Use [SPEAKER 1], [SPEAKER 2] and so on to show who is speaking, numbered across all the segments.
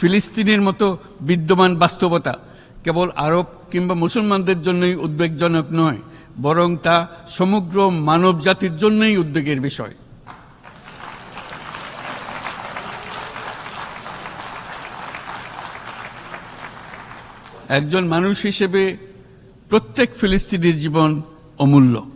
[SPEAKER 1] ফিলিস্তিনের মতো বিদ্যমান বাস্তবতা কেবল আরব কিংবা মুসলমানদের জন্যই উদ্বেগজনক নয়, বরং তা সমগ্র মানব জাতির জন্যই উদ্বেগের বিষয়। একজন মানুষ হিসেবে প্রত্যেক ফিলিস্তিনির জীবন অমূল্য।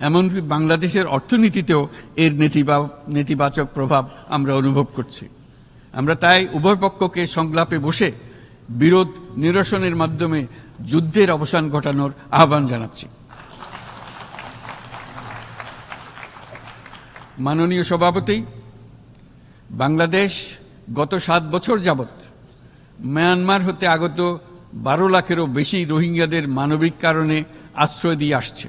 [SPEAKER 1] এমনকি বাংলাদেশের অর্থনীতিতেও এর নেতিবা- নেতিবাচক প্রভাব আমরা অনুভব করছি। আমরা তাই উভয় পক্ষকে সংলাপে বসে বিরোধ নিরসনের মাধ্যমে যুদ্ধের অবসান ঘটানোর আহ্বান জানাচ্ছি। মাননীয় সভাপতি, বাংলাদেশ গত সাত বছর যাবৎ মায়ানমার হতে আগত বারো লাখেরও বেশি রোহিঙ্গাদের মানবিক কারণে আশ্রয় দিয়ে আসছে।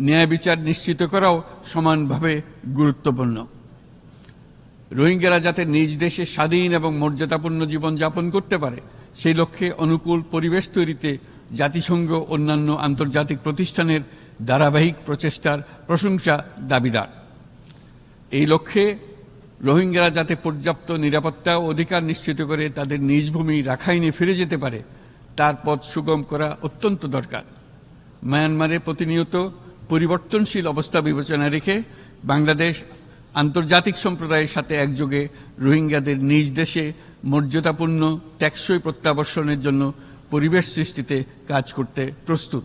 [SPEAKER 1] ন্যায় বিচার নিশ্চিত করাও সমানভাবে গুরুত্বপূর্ণ। রোহিঙ্গারা যাতে নিজ দেশে স্বাধীন এবং মর্যাদাপূর্ণ জীবন যাপন করতে পারে, সেই লক্ষ্যে অনুকূল পরিবেশ তৈরিতে জাতিসংঘ অন্যান্য আন্তর্জাতিক প্রতিষ্ঠানের ধারাবাহিক প্রচেষ্টার প্রশংসা দাবিদার। এই লক্ষ্যে রোহিঙ্গারা যাতে পর্যাপ্ত নিরাপত্তা ও অধিকার নিশ্চিত করে তাদের নিজ ভূমি রাখাইনে ফিরে যেতে পারে, তার পথ সুগম করা অত্যন্ত দরকার। মায়ানমারে প্রতিনিয়ত পরিবর্তনশীল অবস্থা বিবেচনা রেখে বাংলাদেশ আন্তর্জাতিক সম্প্রদায়ের সাথে একযোগে রোহিঙ্গাদের নিজ দেশে মর্যাদাপূর্ণ টেকসই প্রত্যাবর্ষণের জন্য পরিবেশ সৃষ্টিতে কাজ করতে প্রস্তুত।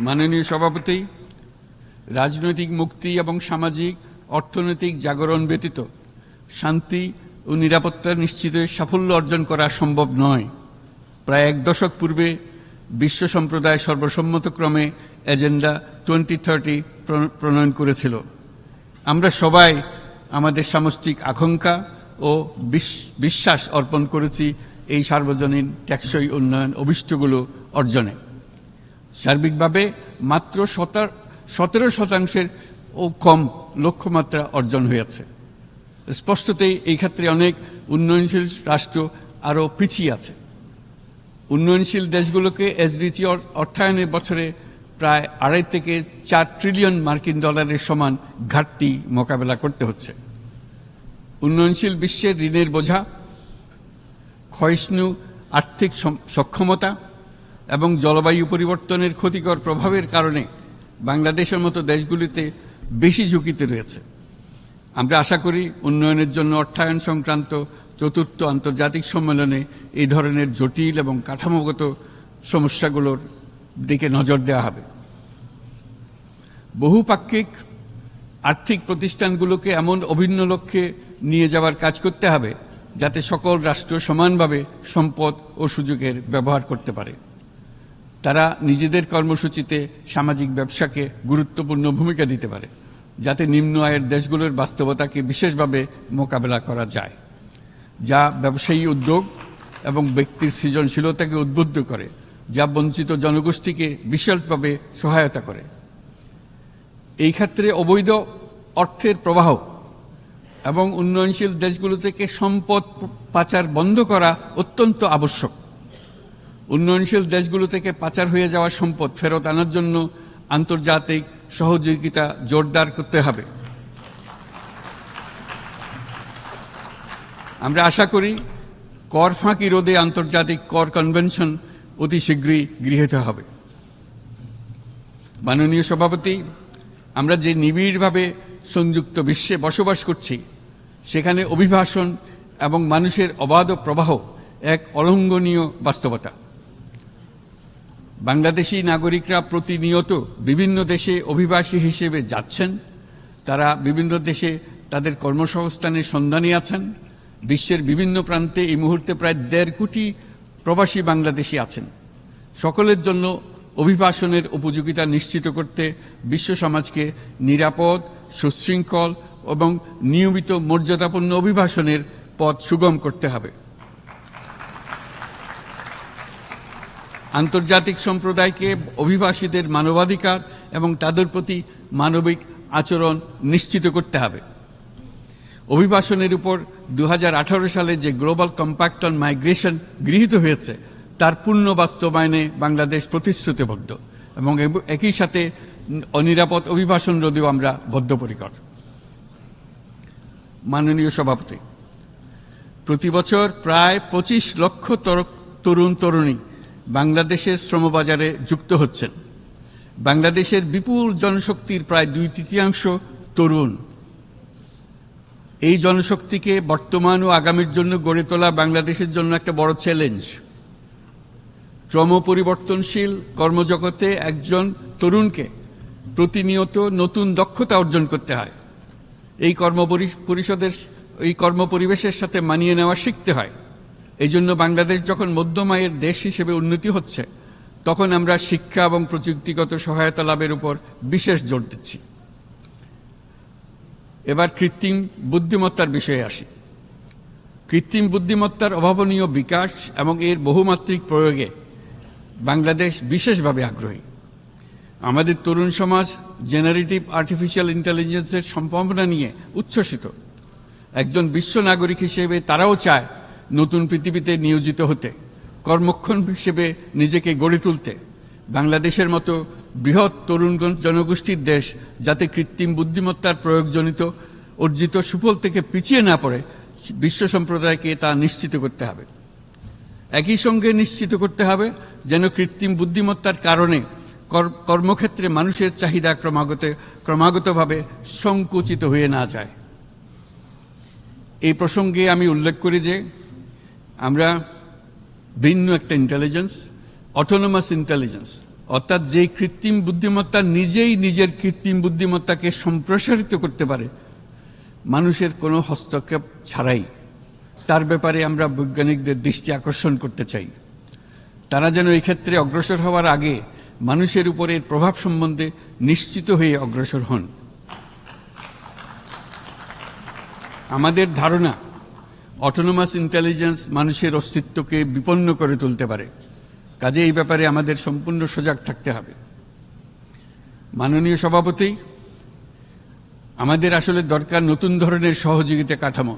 [SPEAKER 1] মাননীয় সভাপতি, রাজনৈতিক মুক্তি এবং সামাজিক, অর্থনৈতিক জাগরণ ব্যতীত শান্তি ও নিরাপত্তা নিশ্চিতে সাফল্য অর্জন করা সম্ভব নয়। প্রায় এক দশক পূর্বে বিশ্ব সম্প্রদায় সর্বসম্মতক্রমে এজেন্ডা টোয়েন্টি থার্টি প্রণয়ন করেছিল। আমরা সবাই আমাদের সামষ্টিক আকাঙ্ক্ষা ও বিশ- বিশ্বাস অর্পণ করেছি এই সার্বজনীন টেকসই উন্নয়ন অভিষ্টগুলো অর্জনে। সার্বিকভাবে মাত্র সতেরো শতাংশের ও কম লক্ষ্যমাত্রা অর্জন হয়েছে। স্পষ্টতই এই ক্ষেত্রে অনেক উন্নয়নশীল রাষ্ট্র আরও পিছিয়ে আছে। উন্নয়নশীল দেশগুলোকে এসডিজি অর্থায়নের বছরে প্রায় আড়াই থেকে চার ট্রিলিয়ন মার্কিন ডলারের সমান ঘাটতি মোকাবেলা করতে হচ্ছে। উন্নয়নশীল বিশ্বের ঋণের বোঝা, ক্ষয়িষ্ণু আর্থিক সক্ষমতা এবং জলবায়ু পরিবর্তনের ক্ষতিকর প্রভাবের কারণে বাংলাদেশের মতো দেশগুলিতে বেশি ঝুঁকিতে রয়েছে। আমরা আশা করি উন্নয়নের জন্য অর্থায়ন সংক্রান্ত চতুর্থ আন্তর্জাতিক সম্মেলনে এই ধরনের জটিল এবং কাঠামোগত সমস্যাগুলোর দিকে নজর দেওয়া হবে। বহুপাক্ষিক আর্থিক প্রতিষ্ঠানগুলোকে এমন অভিন্ন লক্ষ্যে নিয়ে যাওয়ার কাজ করতে হবে যাতে সকল রাষ্ট্র সমানভাবে সম্পদ ও সুযোগের ব্যবহার করতে পারে। তারা নিজেদের কর্মসূচিতে সামাজিক ব্যবসাকে গুরুত্বপূর্ণ ভূমিকা দিতে পারে, যাতে নিম্ন আয়ের দেশগুলোর বাস্তবতাকে বিশেষভাবে মোকাবেলা করা যায়। যা ব্যবসায়ী উদ্যোগ এবং ব্যক্তির সৃজনশীলতাকে উদ্বুদ্ধ করে, যা বঞ্চিত জনগোষ্ঠীকে বিশালভাবে সহায়তা করে। এই ক্ষেত্রে অবৈধ অর্থের প্রবাহ এবং উন্নয়নশীল দেশগুলো থেকে সম্পদ পাচার বন্ধ করা অত্যন্ত আবশ্যক। উন্নয়নশীল দেশগুলো থেকে পাচার হয়ে যাওয়া সম্পদ ফেরত আনার জন্য আন্তর্জাতিক সহযোগিতা জোরদার করতে হবে। আমরা আশা করি কর ফাঁকি রোধে আন্তর্জাতিক কর কনভেনশন অতি শীঘ্রই গৃহীত হবে। মাননীয় সভাপতি, আমরা যে নিবিড়ভাবে সংযুক্ত বিশ্বে বসবাস করছি, সেখানে অভিভাষণ এবং মানুষের অবাধ প্রবাহ এক অলঙ্ঘনীয় বাস্তবতা। বাংলাদেশি নাগরিকরা প্রতিনিয়ত বিভিন্ন দেশে অভিবাসী হিসেবে যাচ্ছেন, তারা বিভিন্ন দেশে তাদের কর্মসংস্থানের সন্ধানে আছেন বিশ্বের বিভিন্ন প্রান্তে এই মুহূর্তে প্রায় দেড় কোটি প্রবাসী বাংলাদেশি আছেন। সকলের জন্য অভিবাসনের উপযোগিতা নিশ্চিত করতে বিশ্ব সমাজকে নিরাপদ, সুশৃঙ্খল এবং নিয়মিত মর্যাদাপূর্ণ অভিবাসনের পথ সুগম করতে হবে। আন্তর্জাতিক সম্প্রদায়কে অভিবাসীদের মানবাধিকার এবং তাদের প্রতি মানবিক আচরণ নিশ্চিত করতে হবে। অভিবাসনের উপর দু হাজার আঠারো সালে যে গ্লোবাল কম্প্যাক্ট অন মাইগ্রেশন গৃহীত হয়েছে, তার পূর্ণ বাস্তবায়নে বাংলাদেশ প্রতিশ্রুতিবদ্ধ এবং একই সাথে অনিরাপদ অভিবাসন রোধেও আমরা বদ্ধপরিকর। মাননীয় সভাপতি, প্রতি বছর প্রায় পঁচিশ লক্ষ তরুণ তরুণী বাংলাদেশের শ্রমবাজারে যুক্ত হচ্ছেন। বাংলাদেশের বিপুল জনশক্তির প্রায় দুই তৃতীয়াংশ তরুণ এই জনশক্তিকে বর্তমান ও আগামীর জন্য গড়ে তোলা বাংলাদেশের জন্য একটা বড় চ্যালেঞ্জ ক্রম পরিবর্তনশীল কর্মজগতে একজন তরুণকে প্রতিনিয়ত নতুন দক্ষতা অর্জন করতে হয়। এই কর্ম পরিষদের এই কর্মপরিবেশের সাথে মানিয়ে নেওয়া শিখতে হয়। এই জন্য বাংলাদেশ যখন মধ্যম আয়ের দেশ হিসেবে উন্নতি হচ্ছে, তখন আমরা শিক্ষা এবং প্রযুক্তিগত সহায়তা লাভের উপর বিশেষ জোর দিচ্ছি। এবার কৃত্রিম বুদ্ধিমত্তার বিষয়ে আসি। কৃত্রিম বুদ্ধিমত্তার অভাবনীয় বিকাশ এবং এর বহুমাত্রিক প্রয়োগে বাংলাদেশ বিশেষভাবে আগ্রহী। আমাদের তরুণ সমাজ জেনারেটিভ আর্টিফিশিয়াল ইন্টেলিজেন্সের সম্ভাবনা নিয়ে উচ্ছ্বসিত। একজন বিশ্ব নাগরিক হিসেবে তারাও চায় নতুন পৃথিবীতে নিয়োজিত হতে। কর্মক্ষম হিসেবে নিজেকে গড়ে তুলতে। বাংলাদেশের মতো বৃহৎ তরুণ জনগোষ্ঠীর দেশ যাতে কৃত্রিম বুদ্ধিমত্তার প্রয়োগজনিত, অর্জিত সুফল থেকে পিছিয়ে না পড়ে, বিশ্ব সম্প্রদায়কে তা নিশ্চিত করতে হবে। একই সঙ্গে নিশ্চিত করতে হবে যেন কৃত্রিম বুদ্ধিমত্তার কারণে কর- কর্মক্ষেত্রে মানুষের চাহিদা ক্রমাগত ক্রমাগতভাবে সংকুচিত হয়ে না যায়। এই প্রসঙ্গে আমি উল্লেখ করি যে আমরা ভিন্ন একটা ইন্টেলিজেন্স অটোনোমাস ইন্টেলিজেন্স অর্থাৎ যে কৃত্রিম বুদ্ধিমত্তা নিজেই নিজের কৃত্রিম বুদ্ধিমত্তাকে সম্প্রসারিত করতে পারে, মানুষের কোনো হস্তক্ষেপ ছাড়াই। তার ব্যাপারে আমরা বৈজ্ঞানিকদের দৃষ্টি আকর্ষণ করতে চাই। তারা যেন এই ক্ষেত্রে অগ্রসর হওয়ার আগে মানুষের উপরে প্রভাব সম্বন্ধে নিশ্চিত হয়ে অগ্রসর হন। আমাদের ধারণা অটোনোমাস ইন্টেলিজেন্স মানুষের অস্তিত্বকে বিপন্ন করে তুলতে পারে। কাজে এই ব্যাপারে আমাদের সম্পূর্ণ সজাগ থাকতে হবে। মাননীয় সভাপতি, আমাদের আসলে দরকার নতুন ধরনের সহযোগিতা কাঠামো,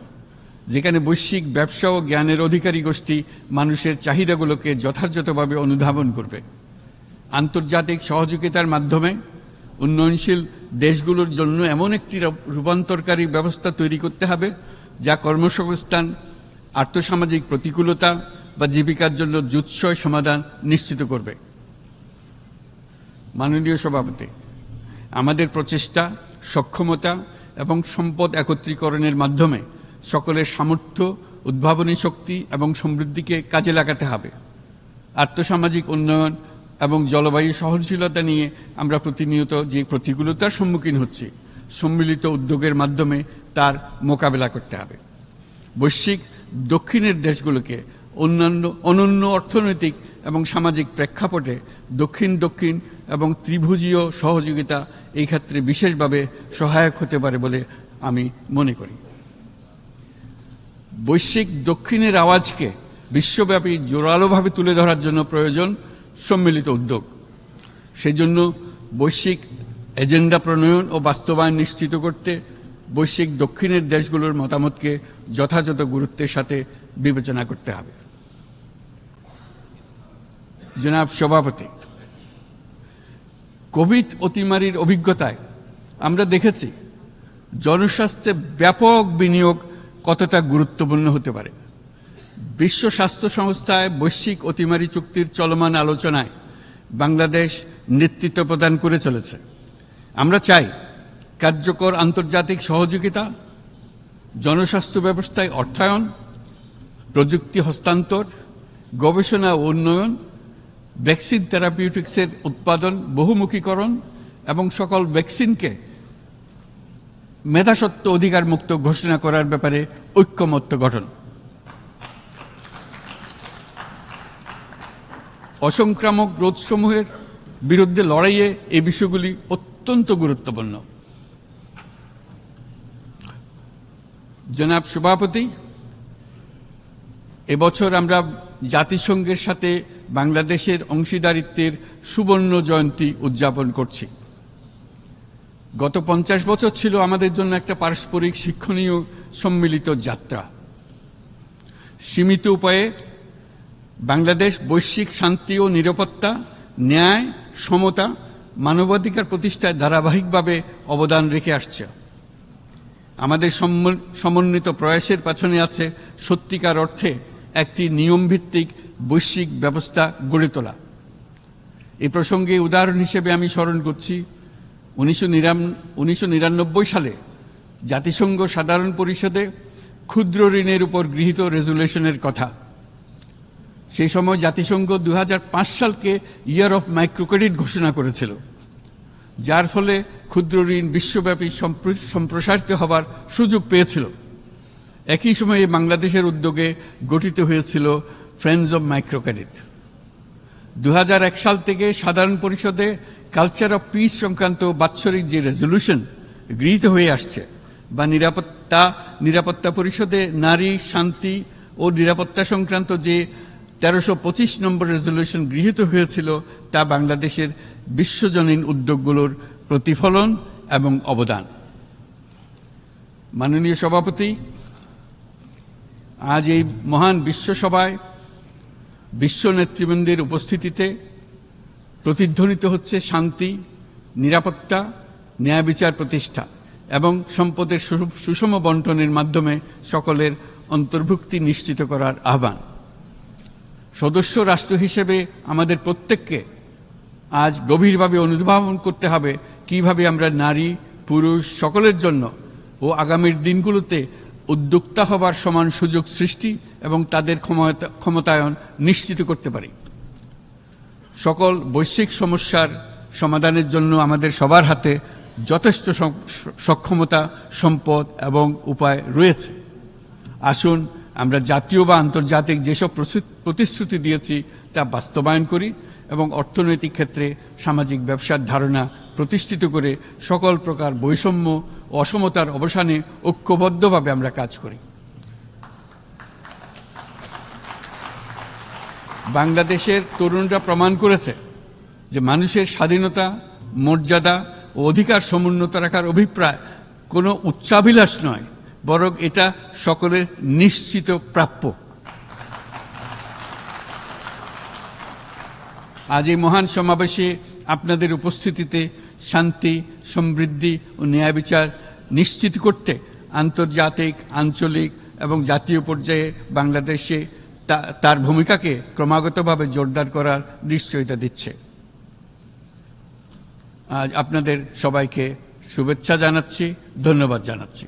[SPEAKER 1] যেখানে বৈশ্বিক ব্যবসা ও জ্ঞানের অধিকারী গোষ্ঠী মানুষের চাহিদাগুলোকে যথাযথভাবে অনুধাবন করবে। আন্তর্জাতিক সহযোগিতার মাধ্যমে উন্নয়নশীল দেশগুলোর জন্য এমন একটি রূপান্তরকারী ব্যবস্থা তৈরি করতে হবে, যা কর্মসংস্থান, আর্থসামাজিক প্রতিকূলতা বা জীবিকার জন্য জুৎসয় সমাধান নিশ্চিত করবে। মাননীয় সভাপতি, আমাদের প্রচেষ্টা, সক্ষমতা এবং সম্পদ একত্রীকরণের মাধ্যমে সকলের সামর্থ্য, উদ্ভাবনী শক্তি এবং সমৃদ্ধিকে কাজে লাগাতে হবে। আর্থসামাজিক উন্নয়ন এবং জলবায়ু সহনশীলতা নিয়ে আমরা প্রতিনিয়ত যে প্রতিকূলতার সম্মুখীন হচ্ছি, সম্মিলিত উদ্যোগের মাধ্যমে তার মোকাবেলা করতে হবে। বৈশ্বিক দক্ষিণের দেশগুলোকে অন্যান্য, অনন্য অর্থনৈতিক এবং সামাজিক প্রেক্ষাপটে দক্ষিণ দক্ষিণ এবং ত্রিভুজীয় সহযোগিতা এই ক্ষেত্রে বিশেষভাবে সহায়ক হতে পারে বলে আমি মনে করি। বৈশ্বিক দক্ষিণের আওয়াজকে বিশ্বব্যাপী জোরালোভাবে তুলে ধরার জন্য প্রয়োজন সম্মিলিত উদ্যোগ। সেই জন্য বৈশ্বিক এজেন্ডা প্রণয়ন ও বাস্তবায়ন নিশ্চিত করতে বৈশ্বিক দক্ষিণের দেশগুলোর মতামতকে যথাযথ গুরুত্বের সাথে বিবেচনা করতে হবে। জনাব সভাপতি, কোভিড অতিমারির অভিজ্ঞতায় আমরা দেখেছি জনস্বাস্থ্যে ব্যাপক বিনিয়োগ কতটা গুরুত্বপূর্ণ হতে পারে। বিশ্ব স্বাস্থ্য সংস্থায় বৈশ্বিক অতিমারি চুক্তির চলমান আলোচনায় বাংলাদেশ নেতৃত্ব প্রদান করে চলেছে। আমরা চাই কার্যকর আন্তর্জাতিক সহযোগিতা, জনস্বাস্থ্য ব্যবস্থায় অর্থায়ন, প্রযুক্তি হস্তান্তর, গবেষণা ও উন্নয়ন ভ্যাকসিন থেরাপিউটিক্সের উৎপাদন, বহুমুখীকরণ এবং সকল ভ্যাকসিনকে মেধাসত্ব অধিকার মুক্ত ঘোষণা করার ব্যাপারে ঐক্যমত্য গঠন। অসংক্রামক রোধসমূহের বিরুদ্ধে লড়াইয়ে এই বিষয়গুলি অত্যন্ত গুরুত্বপূর্ণ। জনাব সভাপতি এবছর আমরা জাতিসংঘের সাথে বাংলাদেশের অংশীদারিত্বের সুবর্ণ জয়ন্তী উদযাপন করছি। গত পঞ্চাশ বছর ছিল আমাদের জন্য একটা পারস্পরিক শিক্ষণীয় সম্মিলিত যাত্রা। সীমিত উপায়ে বাংলাদেশ বৈশ্বিক শান্তি ও নিরাপত্তা, ন্যায়, সমতা, মানবাধিকার প্রতিষ্ঠায় ধারাবাহিকভাবে অবদান রেখে আসছে। আমাদের সমন্বিত প্রয়াসের পেছনে আছে সত্যিকার অর্থে একটি নিয়মভিত্তিক বৈশ্বিক ব্যবস্থা গড়ে তোলা। এই প্রসঙ্গে উদাহরণ হিসেবে আমি স্মরণ করছি, উনিশশো নিরানব্বই সালে জাতিসংঘ সাধারণ পরিষদে ক্ষুদ্র ঋণের উপর গৃহীত রেজুলেশনের কথা। সেই সময় জাতিসংঘ দু হাজার পাঁচ সালকে ইয়ার অফ মাইক্রোক্রেডিট ঘোষণা করেছিল, যার ফলে ক্ষুদ্র ঋণ বিশ্বব্যাপী সম্প্রসারিত হবার সুযোগ পেয়েছিল। একই সময়ে বাংলাদেশের উদ্যোগে গঠিত হয়েছিল ফ্রেন্ডস অব মাইক্রোক্রেডিট দু সাল থেকে সাধারণ পরিষদে কালচার অফ পিস সংক্রান্ত বাৎসরিক যে রেজলিউশন গৃহীত হয়ে আসছে, বা নিরাপত্তা নিরাপত্তা পরিষদে নারী, শান্তি ও নিরাপত্তা সংক্রান্ত যে তেরোশো পঁচিশ নম্বর রেজলিউশন গৃহীত হয়েছিল, তা বাংলাদেশের বিশ্বজনীন উদ্যোগগুলোর প্রতিফলন এবং অবদান। মাননীয় সভাপতি আজ এই মহান বিশ্বসভায় বিশ্ব নেতৃবৃন্দের উপস্থিতিতে প্রতিধ্বনিত হচ্ছে শান্তি, নিরাপত্তা, ন্যায় বিচার প্রতিষ্ঠা এবং সম্পদের সুষম বন্টনের মাধ্যমে সকলের অন্তর্ভুক্তি নিশ্চিত করার আহ্বান। সদস্য রাষ্ট্র হিসেবে আমাদের প্রত্যেককে আজ গভীরভাবে অনুধাবন করতে হবে কীভাবে আমরা নারী, পুরুষ সকলের জন্য ও আগামীর দিনগুলোতে উদ্যোক্তা হবার সমান সুযোগ সৃষ্টি এবং তাদের ক্ষমতায়ন নিশ্চিত করতে পারি। সকল বৈশ্বিক সমস্যার সমাধানের জন্য আমাদের সবার হাতে যথেষ্ট সক্ষমতা, সম্পদ এবং উপায় রয়েছে। আসুন, আমরা জাতীয় বা আন্তর্জাতিক যেসব প্রতিশ্রুতি দিয়েছি তা বাস্তবায়ন করি এবং অর্থনৈতিক ক্ষেত্রে সামাজিক ব্যবসার ধারণা প্রতিষ্ঠিত করে সকল প্রকার বৈষম্য অসমতার অবসানে ঐক্যবদ্ধভাবে আমরা কাজ করি। বাংলাদেশের তরুণরা প্রমাণ করেছে যে মানুষের স্বাধীনতা, মর্যাদা ও অধিকার সমুন্নত রাখার অভিপ্রায় কোনো উচ্চাভিলাষ নয়, বরং এটা সকলের নিশ্চিত প্রাপ্য। আজ এই মহান সমাবেশে আপনাদের উপস্থিতিতে শান্তি, সমৃদ্ধি ও ন্যায় বিচার নিশ্চিত করতে আন্তর্জাতিক, আঞ্চলিক এবং জাতীয় পর্যায়ে বাংলাদেশে তার ভূমিকাকে ক্রমাগতভাবে জোরদার করার নিশ্চয়তা দিচ্ছে। আজ আপনাদের সবাইকে শুভেচ্ছা জানাচ্ছি, ধন্যবাদ জানাচ্ছি।